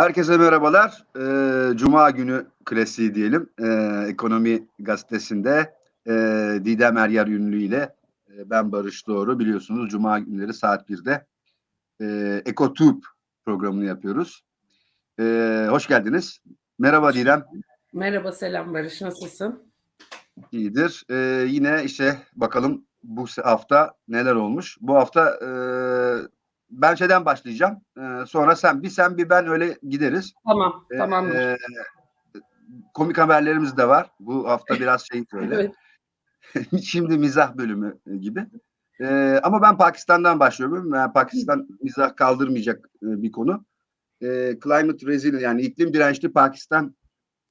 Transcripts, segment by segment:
Herkese merhabalar. Ee, Cuma günü klasiği diyelim. Ee, Ekonomi gazetesinde e, Didem Eryar Ünlü ile e, ben Barış Doğru biliyorsunuz Cuma günleri saat 1'de e, EkoTube programını yapıyoruz. E, hoş geldiniz. Merhaba Didem. Merhaba selam Barış nasılsın? İyidir. E, yine işte bakalım bu hafta neler olmuş. Bu hafta e, ben şeyden başlayacağım. E, sonra sen bir sen bir ben öyle gideriz. Tamam E, tamamdır. e, komik haberlerimiz de var. Bu hafta biraz şey böyle. Evet. Şimdi mizah bölümü gibi. Ee, ama ben Pakistan'dan başlıyorum. Yani Pakistan mizah kaldırmayacak e, bir konu. Ee, climate resilient yani iklim dirençli Pakistan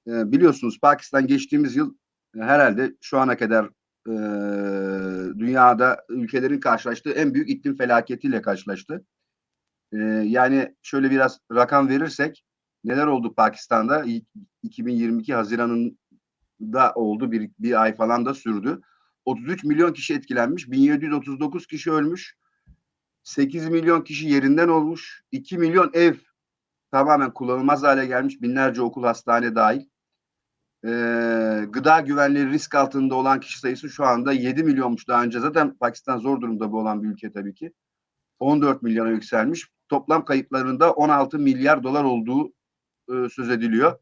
e, biliyorsunuz Pakistan geçtiğimiz yıl e, herhalde şu ana kadar e, dünyada ülkelerin karşılaştığı en büyük iklim felaketiyle karşılaştı. E, yani şöyle biraz rakam verirsek neler oldu Pakistan'da? İ- 2022 Haziran'ında oldu bir, bir ay falan da sürdü. 33 milyon kişi etkilenmiş, 1739 kişi ölmüş, 8 milyon kişi yerinden olmuş, 2 milyon ev tamamen kullanılmaz hale gelmiş, binlerce okul, hastane dahil. Ee, gıda güvenliği risk altında olan kişi sayısı şu anda 7 milyonmuş daha önce. Zaten Pakistan zor durumda bu olan bir ülke tabii ki. 14 milyona yükselmiş. Toplam kayıplarında 16 milyar dolar olduğu e, söz ediliyor.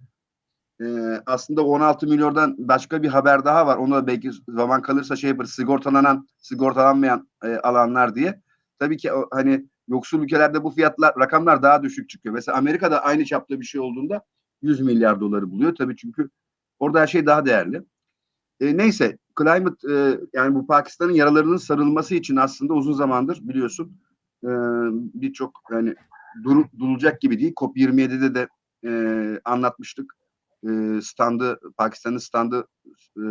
Ee, aslında 16 milyondan başka bir haber daha var. Onu da belki zaman kalırsa şey yaparız. Sigortalanan, sigortalanmayan e, alanlar diye. Tabii ki hani yoksul ülkelerde bu fiyatlar, rakamlar daha düşük çıkıyor. Mesela Amerika'da aynı çapta bir şey olduğunda 100 milyar doları buluyor. Tabii çünkü orada her şey daha değerli. E, neyse, climate e, yani bu Pakistan'ın yaralarının sarılması için aslında uzun zamandır biliyorsun e, birçok yani dur, durulacak gibi değil. COP27'de de e, anlatmıştık e, standı Pakistan'ın standı e,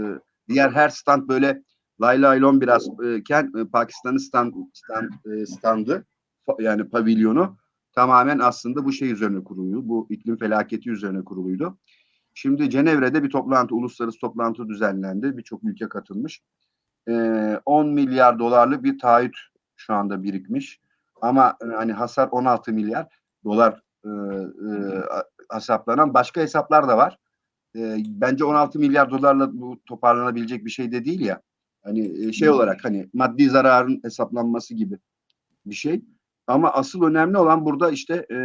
diğer her stand böyle lay lay biraz e, ken e, Pakistan'ın stand, stand e, standı yani pavilyonu tamamen aslında bu şey üzerine kuruluydu. Bu iklim felaketi üzerine kuruluydu. Şimdi Cenevre'de bir toplantı, uluslararası toplantı düzenlendi. Birçok ülke katılmış. E, 10 milyar dolarlık bir taahhüt şu anda birikmiş. Ama e, hani hasar 16 milyar dolar e, e, hesaplanan başka hesaplar da var. E, bence 16 milyar dolarla bu toparlanabilecek bir şey de değil ya. Hani e, şey olarak hani maddi zararın hesaplanması gibi bir şey. Ama asıl önemli olan burada işte e,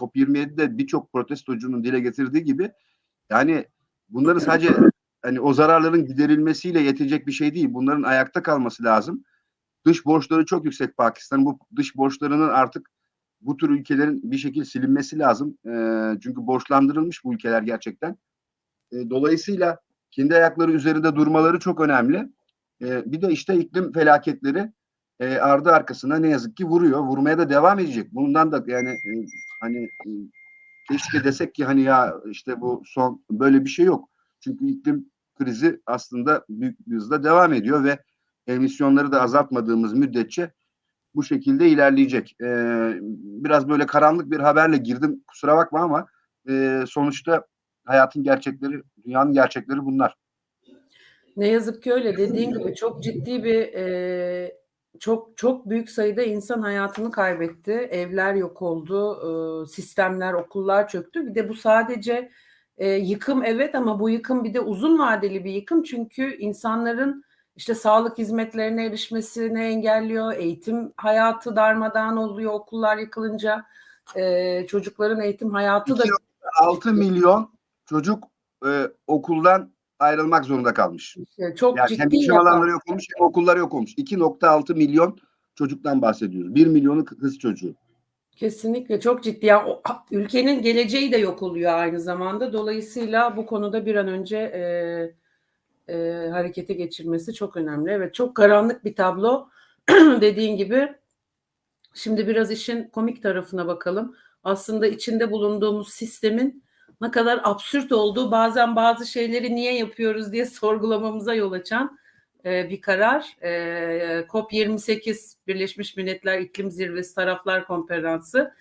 COP27'de birçok protestocunun dile getirdiği gibi yani bunları sadece hani o zararların giderilmesiyle yetecek bir şey değil. Bunların ayakta kalması lazım. Dış borçları çok yüksek Pakistan. Bu dış borçlarının artık bu tür ülkelerin bir şekilde silinmesi lazım. E, çünkü borçlandırılmış bu ülkeler gerçekten. E, dolayısıyla kendi ayakları üzerinde durmaları çok önemli. E, bir de işte iklim felaketleri e, ardı arkasına ne yazık ki vuruyor. Vurmaya da devam edecek. Bundan da yani e, hani e, keşke desek ki hani ya işte bu son böyle bir şey yok. Çünkü iklim krizi aslında büyük bir hızla devam ediyor ve emisyonları da azaltmadığımız müddetçe bu şekilde ilerleyecek. Ee, biraz böyle karanlık bir haberle girdim kusura bakma ama e, sonuçta hayatın gerçekleri, dünyanın gerçekleri bunlar. Ne yazık ki öyle dediğin gibi çok ciddi bir e, çok çok büyük sayıda insan hayatını kaybetti. Evler yok oldu, e, sistemler, okullar çöktü. Bir de bu sadece e, yıkım evet ama bu yıkım bir de uzun vadeli bir yıkım çünkü insanların işte sağlık hizmetlerine erişmesini engelliyor, eğitim hayatı darmadağın oluyor okullar yıkılınca, e, çocukların eğitim hayatı da 6 milyon çocuk okuldan ayrılmak zorunda kalmış. işte çok Yani hem ciddi eğitim rakam. alanları yok olmuş hem okullar yok olmuş. 2.6 milyon çocuktan bahsediyoruz. 1 milyonu kız çocuğu. Kesinlikle çok ciddi. Yani o- ülkenin geleceği de yok oluyor aynı zamanda. Dolayısıyla bu konuda bir an önce e, e, harekete geçirmesi çok önemli. Evet çok karanlık bir tablo dediğin gibi. Şimdi biraz işin komik tarafına bakalım. Aslında içinde bulunduğumuz sistemin ne kadar absürt olduğu bazen bazı şeyleri niye yapıyoruz diye sorgulamamıza yol açan e, bir karar. E, COP28 Birleşmiş Milletler İklim Zirvesi Taraflar Konferansı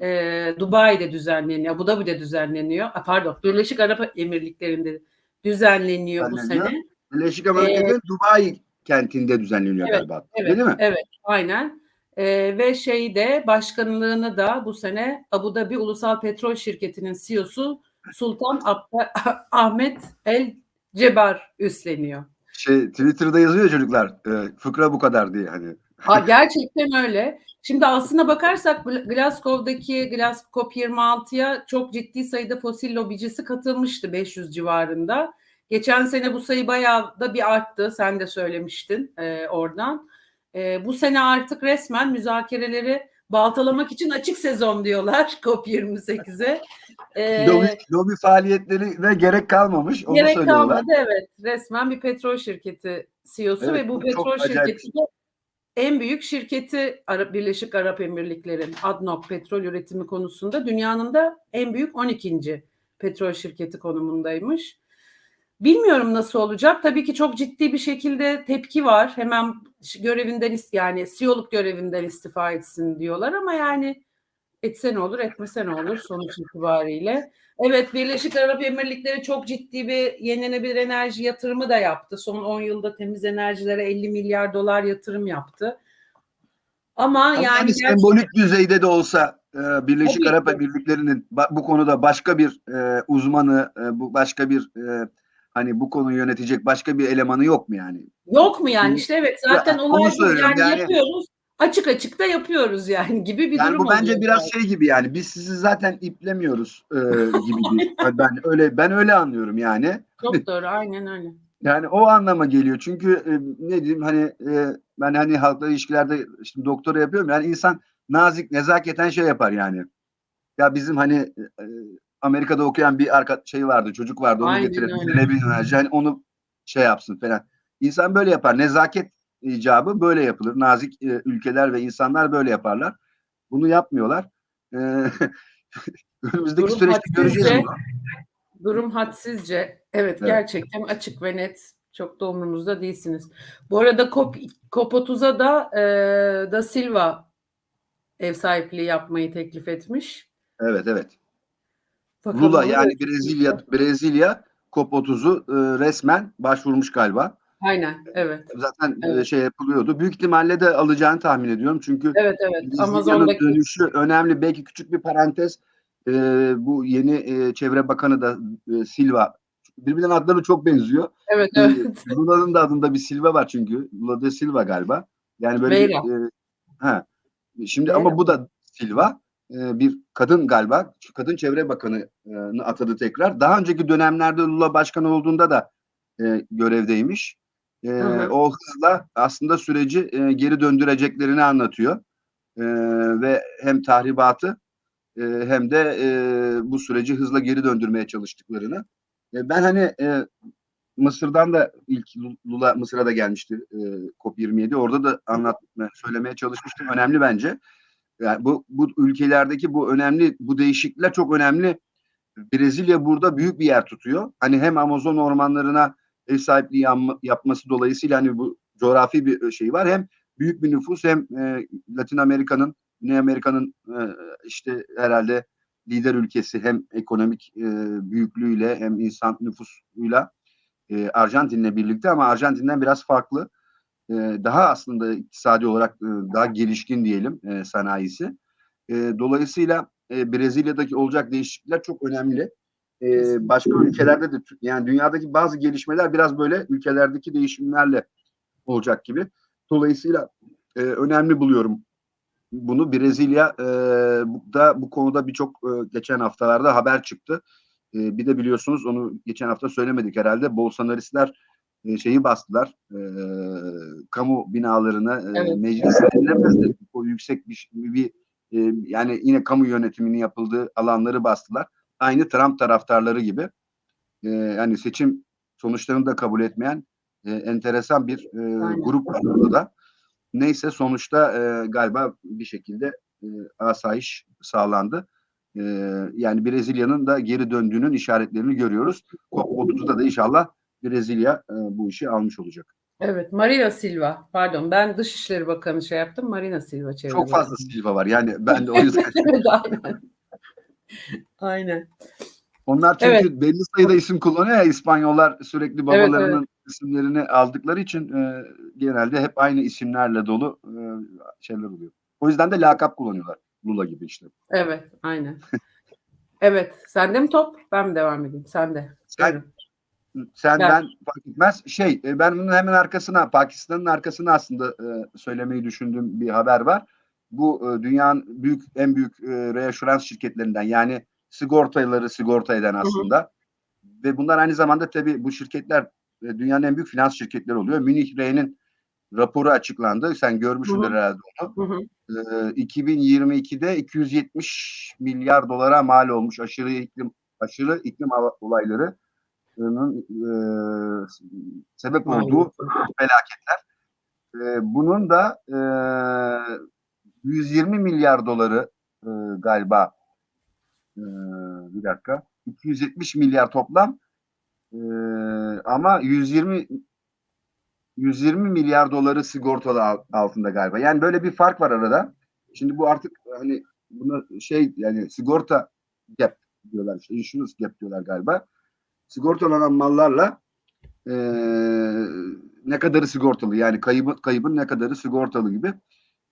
e, Dubai'de düzenleniyor, Abu Dhabi'de düzenleniyor. A, pardon, Birleşik Arap Emirlikleri'nde düzenleniyor bu sene. Birleşik Amerika'nın Dubai kentinde düzenleniyor Evet, galiba. Evet, Değil mi? evet, aynen. Ee, ve şeyde başkanlığını da bu sene Abu Dhabi Ulusal Petrol Şirketi'nin CEO'su Sultan Abd- Ahmet El Cebar üstleniyor. Şey Twitter'da yazıyor çocuklar. E, fıkra bu kadar diye hani. Ha, gerçekten öyle. Şimdi aslına bakarsak Gl- Glasgow'daki Glasgow 26'ya çok ciddi sayıda fosil lobicisi katılmıştı 500 civarında. Geçen sene bu sayı bayağı da bir arttı. Sen de söylemiştin e, oradan. E, bu sene artık resmen müzakereleri baltalamak için açık sezon diyorlar COP28'e. E, Lobi, lobi faaliyetlerine gerek kalmamış. Onu Gerek söylüyorlar. kalmadı evet. Resmen bir petrol şirketi CEO'su Evet, ve bu petrol şirketi de en büyük şirketi Arap, Birleşik Arap Emirlikleri'nin ADNOC petrol üretimi konusunda dünyanın da en büyük 12. petrol şirketi konumundaymış. Bilmiyorum nasıl olacak. Tabii ki çok ciddi bir şekilde tepki var. Hemen görevinden yani CEO'luk görevinden istifa etsin diyorlar ama yani etse ne olur, etmese ne olur sonuç itibariyle. Evet Birleşik Arap Emirlikleri çok ciddi bir yenilenebilir enerji yatırımı da yaptı. Son 10 yılda temiz enerjilere 50 milyar dolar yatırım yaptı. Ama, Ama yani hani gerçekten- sembolik düzeyde de olsa e, Birleşik Tabii. Arap Emirlikleri'nin bu konuda başka bir e, uzmanı, e, bu başka bir e, hani bu konuyu yönetecek başka bir elemanı yok mu yani? yok mu yani işte evet zaten Ya, olay yani, Yani- yapıyoruz açık açık da yapıyoruz yani gibi bir Yani durum bu bence oluyor biraz şey gibi yani biz sizi zaten iplemiyoruz e, gibi ben öyle ben öyle anlıyorum yani. Çok doğru aynen öyle. Yani o anlama geliyor. Çünkü e, ne diyeyim hani e, ben hani halkla ilişkilerde şimdi doktora yapıyorum. Yani insan nazik, nezaketen şey yapar yani. Ya bizim hani e, Amerika'da okuyan bir arka şey vardı, çocuk vardı onu Aynen enerji. Hani onu şey yapsın falan. İnsan böyle yapar. Nezaket icabı böyle yapılır. Nazik e, ülkeler ve insanlar böyle yaparlar. Bunu yapmıyorlar. E, önümüzdeki Durum süreçte göreceğiz hadsizce- bunu. Durum hadsizce. Evet, Evet. gerçekten açık ve net. Çok da umurunuzda değilsiniz. Bu arada COP, COP30'a da e, Da Silva ev sahipliği yapmayı teklif etmiş. Evet evet. Bakalım Lula yani Brezilya Brezilya COP30'u e, resmen başvurmuş galiba. Aynen, evet. Zaten e, Evet. şey yapılıyordu. Büyük ihtimalle de alacağını tahmin ediyorum. Çünkü Evet, evet. Amazon'daki dönüşü önemli. Belki küçük bir parantez. E, bu yeni e, çevre bakanı da e, Silva. Birbirinin adları çok benziyor. Evet, E, evet. Lula'nın da adında bir Silva var çünkü. Lula da Silva galiba. Yani böyle bir, Veyra. e, ha. Şimdi Veyra. ama bu da Silva. E, bir kadın galiba. Kadın çevre bakanını atadı tekrar. Daha önceki dönemlerde Lula başkan olduğunda da e, görevdeymiş. E, Hı hı. o hızla aslında süreci e, geri döndüreceklerini anlatıyor. E, ve hem tahribatı e, hem de e, bu süreci hızla geri döndürmeye çalıştıklarını. E, ben hani e, Mısır'dan da ilk Lula Mısır'a da gelmişti e, COP27. Orada da anlat söylemeye çalışmıştım. Önemli bence. Yani bu bu ülkelerdeki bu önemli bu değişiklikler çok önemli. Brezilya burada büyük bir yer tutuyor. Hani hem Amazon ormanlarına ev sahipliği yapma- yapması dolayısıyla hani bu coğrafi bir şey var. Hem büyük bir nüfus hem e, Latin Amerika'nın, Güney Amerika'nın e, işte herhalde lider ülkesi hem ekonomik e, büyüklüğüyle hem insan nüfusuyla e, Arjantin'le birlikte ama Arjantin'den biraz farklı. E, daha aslında iktisadi olarak e, daha gelişkin diyelim e, sanayisi. E, dolayısıyla e, Brezilya'daki olacak değişiklikler çok önemli. E, başka ülkelerde de yani dünyadaki bazı gelişmeler biraz böyle ülkelerdeki değişimlerle olacak gibi. Dolayısıyla e, önemli buluyorum bunu. Brezilya e, bu- da bu konuda birçok e, geçen haftalarda haber çıktı. E, bir de biliyorsunuz onu geçen hafta söylemedik herhalde. Bolsonaristler e, şeyi bastılar. E, kamu binalarını e, Evet. meclis denilemez de o yüksek bir, bir e, yani yine kamu yönetiminin yapıldığı alanları bastılar. Aynı Trump taraftarları gibi. E, yani seçim sonuçlarını da kabul etmeyen e, enteresan bir e, Aynen. grup var orada da. Neyse sonuçta e, galiba bir şekilde e, asayiş sağlandı. E, yani Brezilya'nın da geri döndüğünün işaretlerini görüyoruz. COP30'da da inşallah Brezilya e, bu işi almış olacak. Evet, Marina Silva. Pardon, ben Dışişleri Bakanı şey yaptım. Marina Silva çevre Çok fazla. Silva var. Yani ben de o yüzden. Evet, aynen. Aynen. Onlar çünkü Evet. belli sayıda isim kullanıyor ya İspanyollar sürekli Evet, babalarının isimlerini aldıkları için e, genelde hep aynı isimlerle dolu e, şeyler oluyor. O yüzden de lakap kullanıyorlar. Lula gibi işte. Evet, aynen. evet, sende mi top? Ben mi devam edeyim? Sende. Sen, Buyurun. Senden fark etmez. Şey e, ben bunun hemen arkasına Pakistan'ın arkasına aslında e, söylemeyi düşündüğüm bir haber var. Bu e, dünyanın büyük en büyük e, reaşürans şirketlerinden yani sigortaları sigorta eden aslında. Ve bunlar aynı zamanda tabii bu şirketler e, dünyanın en büyük finans şirketleri oluyor. Münih Re'nin raporu açıklandı. Sen görmüşsündür Hı hı. herhalde onu. Hı hı. Ee, 2022'de 270 milyar dolara mal olmuş aşırı iklim aşırı iklim hava- olaylarının e, sebep olduğu felaketler. E, bunun da e, 120 milyar doları e, galiba e, bir dakika 270 milyar toplam e, ama 120 120 milyar doları sigortalı al- altında galiba. Yani böyle bir fark var arada. Şimdi bu artık hani buna şey yani sigorta gap diyorlar insurance gap diyorlar galiba. Sigortalanan mallarla eee, ne kadarı sigortalı yani kaybı, kaybın ne kadarı sigortalı gibi.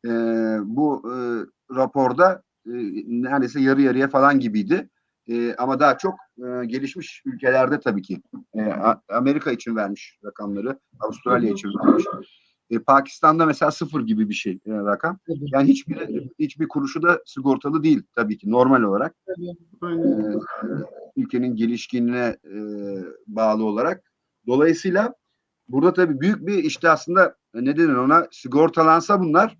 Eee, bu eee, raporda eee, neredeyse yarı yarıya falan gibiydi. Eee, ama daha çok eee, gelişmiş ülkelerde tabii ki. A- Amerika için vermiş rakamları, Avustralya için vermiş. E, Pakistan'da mesela sıfır gibi bir şey e, rakam. Yani hiçbir hiçbir kuruşu da sigortalı değil tabii ki normal olarak. E, ülkenin gelişkinliğine e, bağlı olarak. Dolayısıyla burada tabii büyük bir işte aslında e, ne denir ona sigortalansa bunlar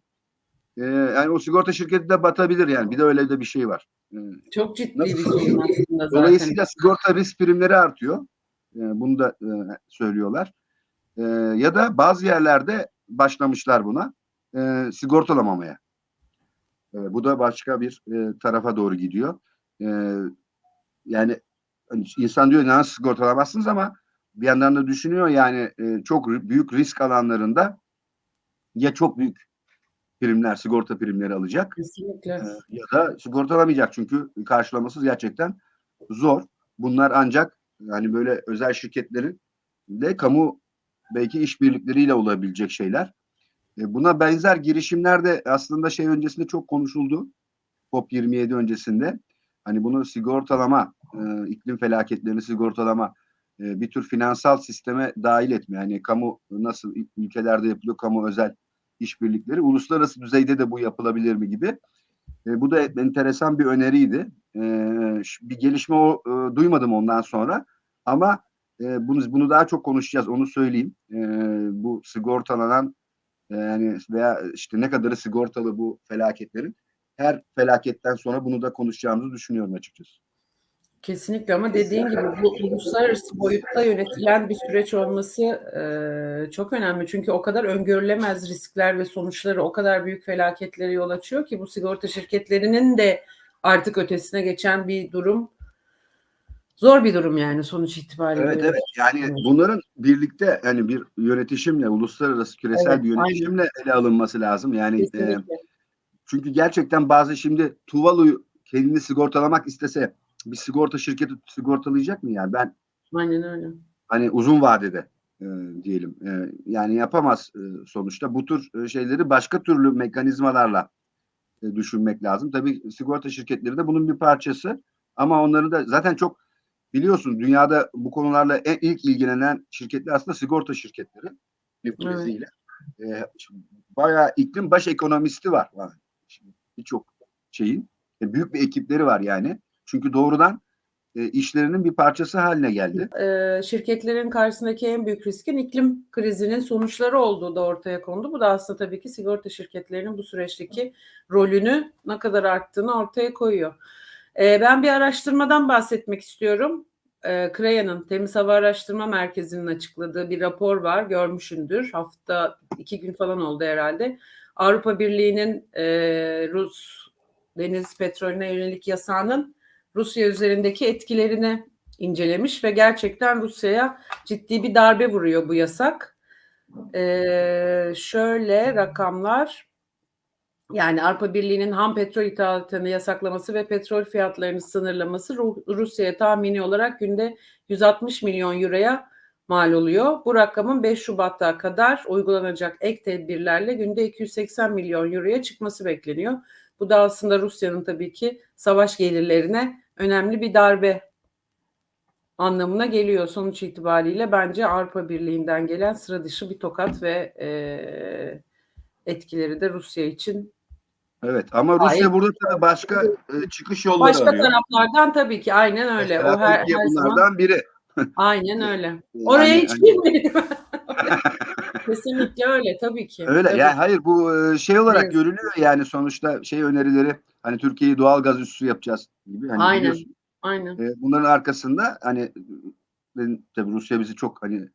e, yani o sigorta şirketi de batabilir yani. Bir de öyle de bir şey var. E, Çok ciddi Nasıl? bir sorun aslında zaten. Dolayısıyla sigorta risk primleri artıyor. E, bunu da e, söylüyorlar. E, ya da bazı yerlerde başlamışlar buna e, sigortalamamaya. E, bu da başka bir e, tarafa doğru gidiyor. E, yani insan diyor nasıl sigortalamazsınız ama bir yandan da düşünüyor yani e, çok büyük risk alanlarında ya çok büyük primler, sigorta primleri alacak Kesinlikle. ee, ya da sigortalamayacak çünkü karşılaması gerçekten zor. Bunlar ancak yani böyle özel şirketlerin de kamu belki işbirlikleriyle olabilecek şeyler. E, buna benzer girişimler de aslında şey öncesinde çok konuşuldu. COP27 öncesinde. Hani bunu sigortalama, e, iklim felaketlerini sigortalama, e, bir tür finansal sisteme dahil etme. Yani kamu nasıl ülkelerde yapılıyor kamu özel işbirlikleri, uluslararası düzeyde de bu yapılabilir mi gibi. E, bu da enteresan bir öneriydi. E, bir gelişme o, e, duymadım ondan sonra. Ama e, bunu bunu daha çok konuşacağız. Onu söyleyeyim. E, bu sigortalanan e, yani veya işte ne kadarı sigortalı bu felaketlerin. Her felaketten sonra bunu da konuşacağımızı düşünüyorum açıkçası. Kesinlikle ama dediğin gibi bu uluslararası boyutta yönetilen bir süreç olması e, çok önemli. Çünkü o kadar öngörülemez riskler ve sonuçları o kadar büyük felaketlere yol açıyor ki bu sigorta şirketlerinin de artık ötesine geçen bir durum. Zor bir durum yani sonuç itibariyle. Evet evet yani Evet. bunların birlikte yani bir yönetişimle uluslararası küresel Evet, bir yönetişimle ele alınması lazım. Yani e. Çünkü gerçekten bazı şimdi Tuvalu'yu kendini sigortalamak istese bir sigorta şirketi sigortalayacak mı yani? Ben Aynen öyle. hani uzun vadede e, diyelim e, yani yapamaz e, sonuçta. Bu tür e, şeyleri başka türlü mekanizmalarla e, düşünmek lazım. Tabii sigorta şirketleri de bunun bir parçası ama onları da zaten çok biliyorsun dünyada bu konularla en ilk ilgilenen şirketler aslında sigorta şirketleri. Evet. E, bayağı iklim baş ekonomisti var. Yani birçok şeyin e, büyük bir ekipleri var yani. Çünkü doğrudan e, işlerinin bir parçası haline geldi. E, şirketlerin karşısındaki en büyük riskin iklim krizinin sonuçları olduğu da ortaya kondu. Bu da aslında tabii ki sigorta şirketlerinin bu süreçteki rolünü ne kadar arttığını ortaya koyuyor. E, ben bir araştırmadan bahsetmek istiyorum. E, CREA'nın Temiz Hava Araştırma Merkezi'nin açıkladığı bir rapor var. Görmüşündür. Hafta iki gün falan oldu herhalde. Avrupa Birliği'nin e, Rus deniz petrolüne yönelik yasağının Rusya üzerindeki etkilerini incelemiş ve gerçekten Rusya'ya ciddi bir darbe vuruyor bu yasak. Ee, şöyle rakamlar yani Avrupa Birliği'nin ham petrol ithalatını yasaklaması ve petrol fiyatlarını sınırlaması Rusya'ya tahmini olarak günde 160 milyon euroya mal oluyor. Bu rakamın 5 Şubat'ta kadar uygulanacak ek tedbirlerle günde 280 milyon euroya çıkması bekleniyor. Bu da aslında Rusya'nın tabii ki savaş gelirlerine önemli bir darbe anlamına geliyor. Sonuç itibariyle bence Avrupa Birliği'nden gelen sıra dışı bir tokat ve e, etkileri de Rusya için Evet ama Hayır. Rusya burada tabii başka e, çıkış yolları başka arıyor. taraflardan tabii ki aynen öyle. Mesela o her, Türkiye her zaman bunlardan biri. aynen öyle. Oraya Yani hiç hani- girmedim. Kesinlikle öyle tabii ki. Öyle Tabii. yani hayır bu e, şey olarak Evet. görülüyor yani sonuçta şey önerileri hani Türkiye'yi doğal gaz üssü yapacağız gibi hani Aynen. biliyorsun. Aynen. E, bunların arkasında hani tabii Rusya bizi çok hani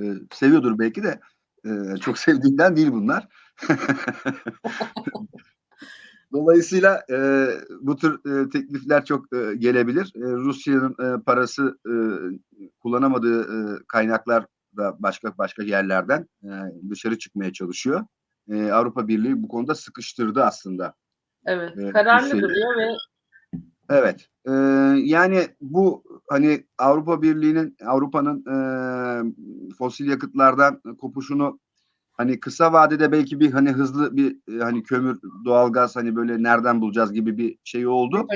e, seviyordur belki de e, çok sevdiğinden değil bunlar. Dolayısıyla e, bu tür e, teklifler çok e, gelebilir. E, Rusya'nın e, parası e, kullanamadığı e, kaynaklar da başka başka yerlerden e, dışarı çıkmaya çalışıyor. E, Avrupa Birliği bu konuda sıkıştırdı aslında. Evet. Evet, Kararlı Rusya'yı- duruyor ve Evet. e, yani bu hani Avrupa Birliği'nin Avrupa'nın e, fosil yakıtlardan kopuşunu hani kısa vadede belki bir hani hızlı bir e, hani kömür, doğalgaz hani böyle nereden bulacağız gibi bir şey oldu.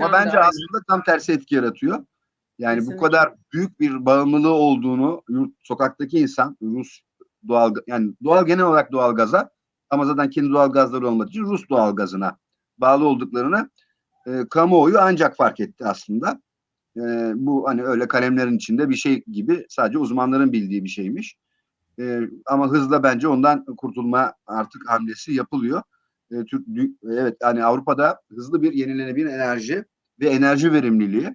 Ama bence aslında tam tersi etki yaratıyor. Yani Kesinlikle. bu kadar büyük bir bağımlılığı olduğunu yurt, sokaktaki insan Rus doğal yani doğal genel olarak doğalgaza ama zaten kendi doğal gazları olmadığı için Rus doğalgazına bağlı olduklarını e, kamuoyu ancak fark etti aslında. E, bu hani öyle kalemlerin içinde bir şey gibi sadece uzmanların bildiği bir şeymiş. E, ama hızla bence ondan kurtulma artık hamlesi yapılıyor. E, Türk, evet yani Avrupa'da hızlı bir yenilenebilir enerji ve enerji verimliliği.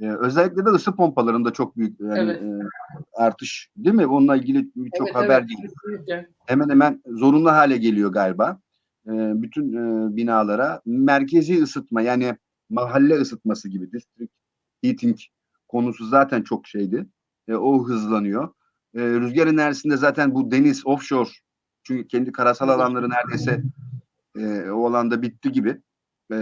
E, özellikle de ısı pompalarında çok büyük yani, Evet. e, artış değil mi? Bununla ilgili birçok Evet, haber evet, kesinlikle. hemen hemen zorunlu hale geliyor galiba. Ee, bütün e, binalara merkezi ısıtma yani mahalle ısıtması gibi district heating konusu zaten çok şeydi. E, o hızlanıyor. E, rüzgar enerjisinde zaten bu deniz offshore çünkü kendi karasal alanları neredeyse e, o alanda bitti gibi. E,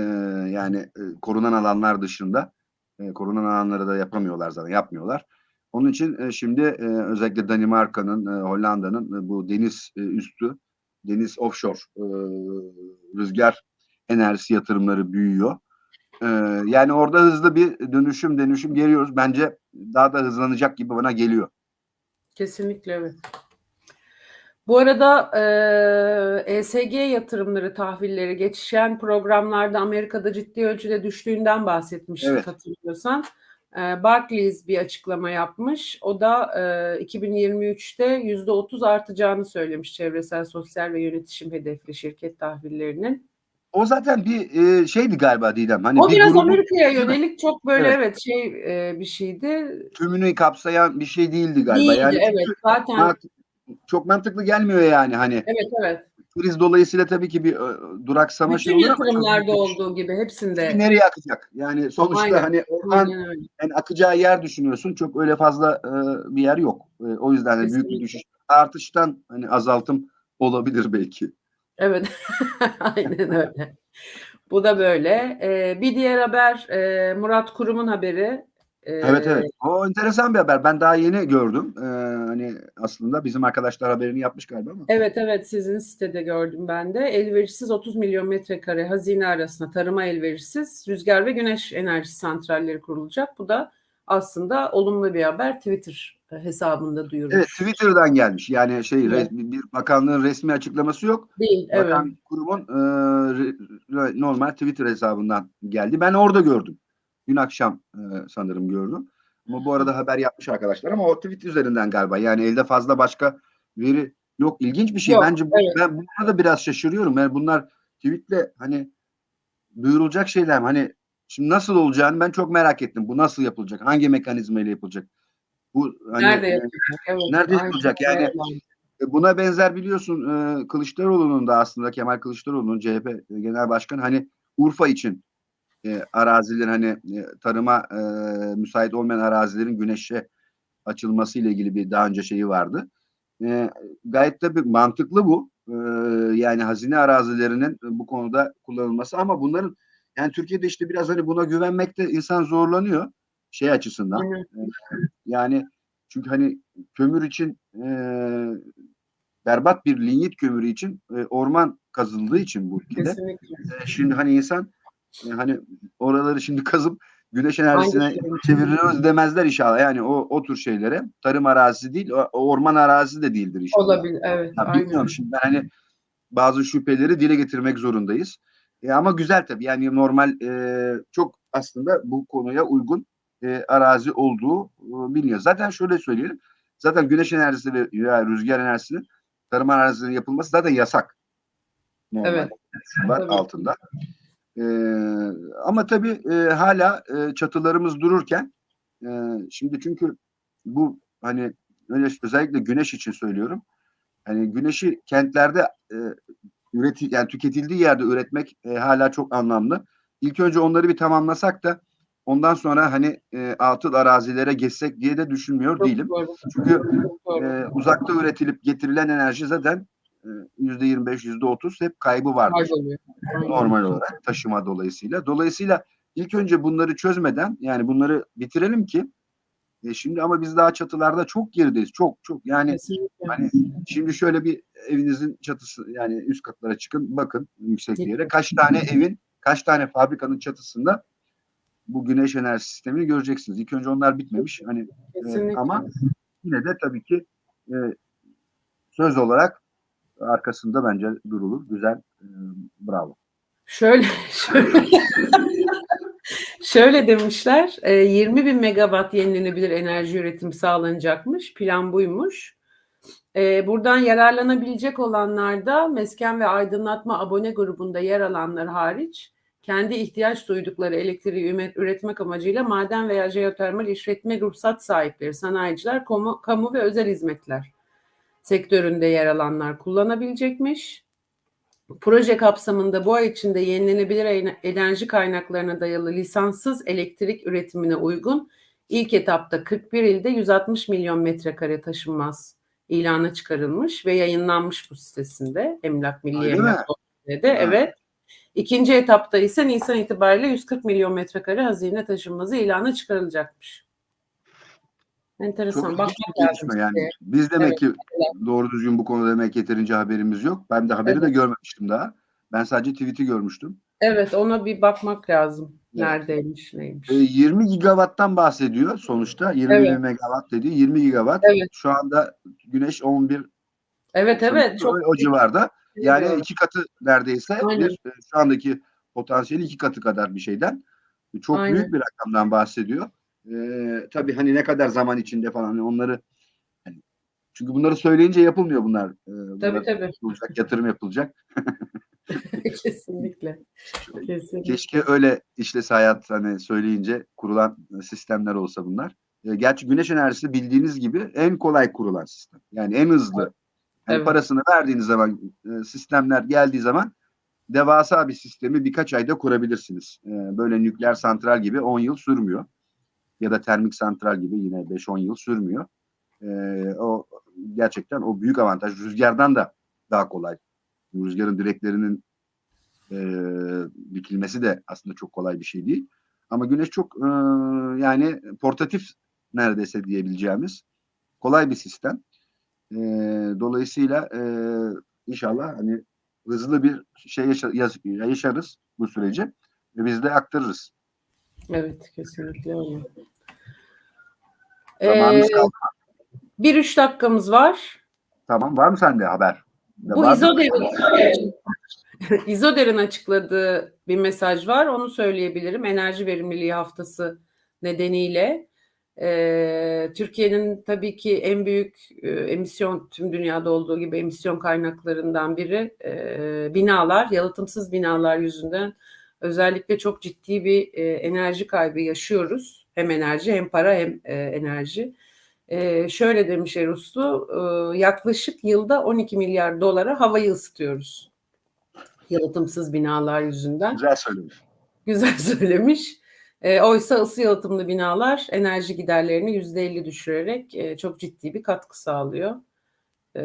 yani e, korunan alanlar dışında e, korunan alanları da yapamıyorlar zaten yapmıyorlar. Onun için e, şimdi e, özellikle Danimarka'nın, e, Hollanda'nın e, bu deniz e, üstü, deniz offshore e, rüzgar enerjisi yatırımları büyüyor. E, yani orada hızlı bir dönüşüm dönüşüm geliyoruz. Bence daha da hızlanacak gibi bana geliyor. Kesinlikle evet. Bu arada eee, ESG yatırımları, tahvilleri geçişen programlarda Amerika'da ciddi ölçüde düştüğünden bahsetmiştik Evet. hatırlıyorsan. Eee, Barclays bir açıklama yapmış. O da eee, 2023'te %30 artacağını söylemiş çevresel, sosyal ve yönetişim hedefli şirket tahvillerinin. O zaten bir e, şeydi galiba Didem. Hani O bir biraz grubun Amerika'ya yönelik çok böyle Evet. evet, şey eee, bir şeydi. tümünü kapsayan bir şey değildi galiba. Değildi yani evet zaten mant- çok mantıklı gelmiyor yani hani. evet evet. Kriz dolayısıyla tabii ki bir e, duraksama şey Bütün olur ama çok yatırımlarda şey. olduğu gibi hepsinde. Çünkü nereye akacak? Yani sonuçta Aynen, hani oradan yani akacağı yer düşünüyorsun. Çok öyle fazla e, bir yer yok. E, o yüzden de büyük bir düşüş. Artıştan hani azaltım olabilir belki. Evet, aynen öyle. Bu da böyle. Ee, bir diğer haber e, Murat Kurum'un haberi. Ee, Evet evet. O enteresan bir haber. Ben daha yeni gördüm. E, hani aslında bizim arkadaşlar haberini yapmış galiba ama. Evet evet sizin sitede gördüm ben de. Elverişsiz 30 milyon metrekare hazine arasında tarıma elverişsiz rüzgar ve güneş enerji santralleri kurulacak. Bu da aslında olumlu bir haber. Twitter hesabında duyurmuş. Evet Twitter'dan gelmiş. Yani şey Evet. res- bir bakanlığın resmi açıklaması yok. Değil, evet. Bakan kurumun e, normal Twitter hesabından geldi. Ben orada gördüm. Dün akşam e, sanırım gördüm. Ama bu arada haber yapmış arkadaşlar ama o tweet üzerinden galiba. Yani elde fazla başka veri yok. İlginç bir şey. Yok, Bence bu, evet. ben buna da biraz şaşırıyorum. Yani bunlar tweetle hani duyurulacak şeyler mi? Hani şimdi nasıl olacağını ben çok merak ettim. Bu nasıl yapılacak? Hangi mekanizma ile yapılacak? Bu hani, Nerede e, yapılacak? Evet, nerede aynen yapılacak? Yani öyle. e, Buna benzer biliyorsun e, Kılıçdaroğlu'nun da aslında Kemal Kılıçdaroğlu'nun CHP Genel Başkanı hani Urfa için e, arazilerin hani e, tarıma e, müsait olmayan arazilerin güneşe açılması ile ilgili bir daha önce şeyi vardı. E, gayet de bir mantıklı bu. E, yani hazine arazilerinin bu konuda kullanılması ama bunların yani Türkiye'de işte biraz hani buna güvenmekte insan zorlanıyor şey açısından. Aynen. Yani Çünkü hani kömür için e, berbat bir linyit kömürü için e, orman kazıldığı için bu ülkede. Kesinlikle. E, şimdi hani insan e, hani oraları şimdi kazıp güneş enerjisine şey? çeviriyoruz demezler inşallah. Yani o o tür şeylere tarım arazisi değil, o, orman arazisi de değildir inşallah. Olabilir. Evet. Ya aynen. bilmiyorum şimdi ben hani bazı şüpheleri dile getirmek zorundayız. E, ama güzel tabii yani normal e, çok aslında bu konuya uygun e, arazi olduğu e, biliniyor. Zaten şöyle söyleyelim. Zaten güneş enerjisi ve ya rüzgar enerjisinin tarım arazisinin yapılması zaten yasak. Normal. Evet. Var Tabii. altında. E, ama tabii e, hala e, çatılarımız dururken e, şimdi çünkü bu hani özellikle güneş için söylüyorum. Hani güneşi kentlerde e, üreti yani tüketildiği yerde üretmek e, hala çok anlamlı. İlk önce onları bir tamamlasak da ondan sonra hani e, atıl arazilere geçsek diye de düşünmüyor Çok değilim. doğru. Çünkü e, uzakta üretilip getirilen enerji zaten e, yüzde 25 yüzde 30 hep kaybı vardır. Aynen. normal olarak taşıma dolayısıyla. Dolayısıyla ilk önce bunları çözmeden yani bunları bitirelim ki e, şimdi ama biz daha çatılarda çok gerideyiz. Çok çok yani Kesinlikle. hani şimdi şöyle bir evinizin çatısı yani üst katlara çıkın bakın yüksek bir yere. Kaç tane evin kaç tane fabrikanın çatısında bu güneş enerji sistemini göreceksiniz. İlk önce onlar bitmemiş. Hani e, ama yine de tabii ki e, söz olarak arkasında bence durulur. Güzel. E, bravo. Şöyle şöyle, şöyle demişler. e, 20 bin megawatt yenilenebilir enerji üretimi sağlanacakmış. Plan buymuş. E, Buradan yararlanabilecek olanlar da mesken ve aydınlatma abone grubunda yer alanlar hariç kendi ihtiyaç duydukları elektriği üretmek amacıyla maden veya jeotermal işletme ruhsat sahipleri, sanayiciler, kamu ve özel hizmetler sektöründe yer alanlar kullanabilecekmiş. Proje kapsamında bu ay içinde yenilenebilir en- enerji kaynaklarına dayalı lisanssız elektrik üretimine uygun ilk etapta 41 ilde 160 milyon metrekare taşınmaz ilana çıkarılmış ve yayınlanmış bu sitesinde Emlak Milli Öyle Emlak de evet. İkinci etapta ise Nisan itibariyle 140 milyon metrekare hazine taşınmazı ilana çıkarılacakmış. Enteresan. Çok lazım gelişme yani. siteye. Biz demek Evet, ki doğru düzgün bu konuda demek yeterince haberimiz yok. Ben de haberi de Evet. görmemiştim daha. Ben sadece tweet'i görmüştüm. Evet ona bir bakmak lazım. Evet. Neredeymiş neymiş. E, 20 gigawatttan bahsediyor sonuçta. 20 Evet. megawatt dediği 20 gigawatt. Evet. Şu anda güneş 11 Evet evet çok o, civarda. Yani biliyorum. iki katı neredeyse Aynen. bir, e, şu andaki potansiyeli iki katı kadar bir şeyden. Çok Aynen. büyük bir rakamdan bahsediyor. Ee, tabii hani ne kadar zaman içinde falan hani onları hani, çünkü bunları söyleyince yapılmıyor bunlar. Ee, bunlar tabii tabii yapılacak, yatırım yapılacak. kesinlikle. Kesinlikle. Keşke öyle işlese hayat hani söyleyince kurulan sistemler olsa bunlar. E, gerçi güneş enerjisi bildiğiniz gibi en kolay kurulan sistem. Yani en hızlı. Yani Evet. parasını verdiğiniz zaman e, sistemler geldiği zaman devasa bir sistemi birkaç ayda kurabilirsiniz. E, böyle nükleer santral gibi 10 yıl sürmüyor. Ya da termik santral gibi yine 5-10 yıl sürmüyor. E, o gerçekten o büyük avantaj. Rüzgardan da daha kolay. Rüzgarın direklerinin e, dikilmesi de aslında çok kolay bir şey değil. Ama güneş çok e, yani portatif neredeyse diyebileceğimiz kolay bir sistem. E, dolayısıyla e, inşallah hani hızlı bir şey yaşarız bu süreci ve biz de aktarırız. Evet kesinlikle öyle. Zamanımız Ee, kaldı. bir üç dakikamız var. Tamam var mı sende haber? Bu? İzoder'in İzoder'in açıkladığı bir mesaj var. Onu söyleyebilirim. Enerji verimliliği haftası nedeniyle e, Türkiye'nin tabii ki en büyük e, emisyon tüm dünyada olduğu gibi emisyon kaynaklarından biri e, binalar, yalıtımsız binalar yüzünden özellikle çok ciddi bir e, enerji kaybı yaşıyoruz. Hem enerji hem para hem e, enerji. Ee, şöyle demiş Eruslu, e, yaklaşık yılda 12 milyar dolara havayı ısıtıyoruz. Yalıtımsız binalar yüzünden. Güzel söylemiş. Güzel söylemiş. E, oysa ısı yalıtımlı binalar enerji giderlerini %50 düşürerek e, çok ciddi bir katkı sağlıyor. E,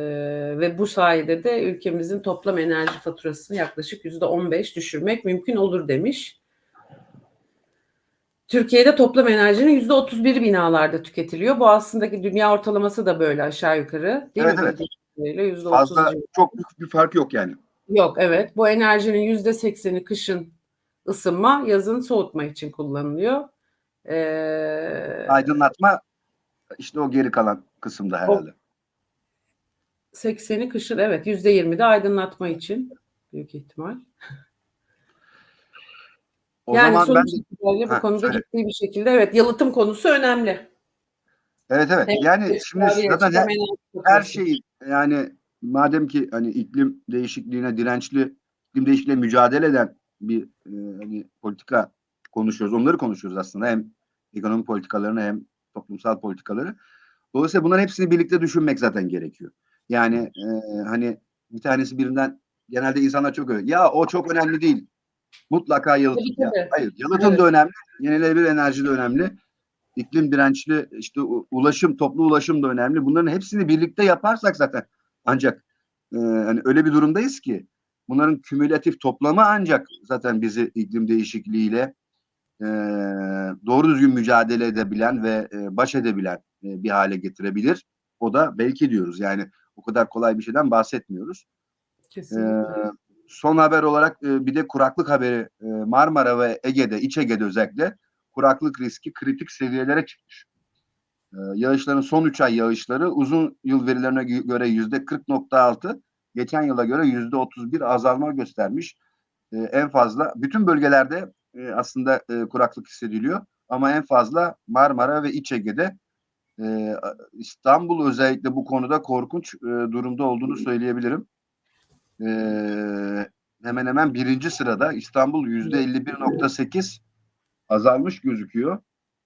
ve bu sayede de ülkemizin toplam enerji faturasını yaklaşık %15 düşürmek mümkün olur demiş. Türkiye'de toplam enerjinin yüzde 31 binalarda tüketiliyor. Bu aslında ki dünya ortalaması da böyle aşağı yukarı. Değil Evet, mi? evet. Böyle yüzde Fazla 30 çok büyük bir fark yok yani. Yok evet. Bu enerjinin yüzde 80'i kışın ısınma, yazın soğutma için kullanılıyor. Ee, Aydınlatma işte o geri kalan kısımda herhalde. 80'i kışın evet yüzde 20 de aydınlatma için büyük ihtimal. O yani zaman ben sonuç de, itibariyle bu konuda söyle. ciddi bir şekilde evet yalıtım konusu önemli. evet evet. Hem Yani şimdi zaten her, her konusu. şey yani madem ki hani iklim değişikliğine dirençli, iklim değişikliğine mücadele eden bir e, hani politika konuşuyoruz. Onları konuşuyoruz aslında. Hem ekonomi politikalarını hem toplumsal politikaları. Dolayısıyla bunların hepsini birlikte düşünmek zaten gerekiyor. Yani e, hani bir tanesi birinden genelde insanlar çok öyle. Ya o çok önemli değil. Mutlaka yalıtım. Tabii, tabii. hayır, yalıtım Evet. da önemli. Yenilenebilir enerji de önemli. İklim dirençli işte ulaşım, toplu ulaşım da önemli. Bunların hepsini birlikte yaparsak zaten ancak e, hani öyle bir durumdayız ki bunların kümülatif toplamı ancak zaten bizi iklim değişikliğiyle e, doğru düzgün mücadele edebilen ve e, baş edebilen e, bir hale getirebilir. O da belki diyoruz yani o kadar kolay bir şeyden bahsetmiyoruz. Kesinlikle. Ee, son haber olarak e, bir de kuraklık haberi e, Marmara ve Ege'de, İç Ege'de özellikle kuraklık riski kritik seviyelere çıkmış. Ee, yağışların son 3 ay yağışları uzun yıl verilerine gö- göre yüzde 40.6, geçen yıla göre yüzde 31 azalma göstermiş. Ee, en fazla bütün bölgelerde e, aslında e, kuraklık hissediliyor ama en fazla Marmara ve İç Ege'de e, İstanbul özellikle bu konuda korkunç e, durumda olduğunu söyleyebilirim. Ee, hemen hemen birinci sırada İstanbul yüzde 51.8 azalmış gözüküyor.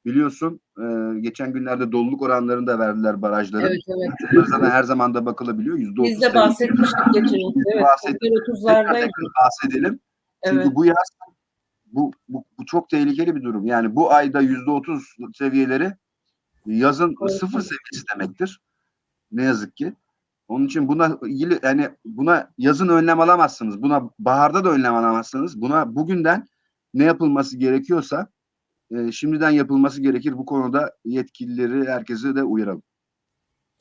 Biliyorsun e, geçen günlerde doluluk oranlarını da verdiler barajların. Evet evet. Zaten her zaman da bakılabiliyor. Yüzde Biz de bahsetmiştik geçen hafta. Evet. Bahsettik. Tekrar Tekrar 30'lardaydı. tekrar bahsedelim. Çünkü Evet. bu yaz bu, bu, bu çok tehlikeli bir durum. Yani bu ayda yüzde otuz seviyeleri yazın Evet. sıfır seviyesi demektir. Ne yazık ki. Onun için buna ilgili yani buna yazın önlem alamazsınız. Buna baharda da önlem alamazsınız. Buna bugünden ne yapılması gerekiyorsa e, şimdiden yapılması gerekir. Bu konuda yetkilileri herkese de uyaralım.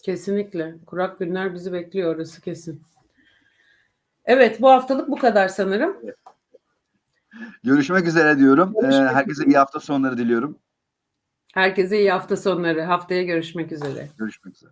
Kesinlikle. Kurak günler bizi bekliyor orası kesin. Evet bu haftalık bu kadar sanırım. Görüşmek üzere diyorum. E, Görüşmek herkese iyi hafta sonları diliyorum. Herkese iyi hafta sonları. Haftaya görüşmek üzere. Görüşmek üzere.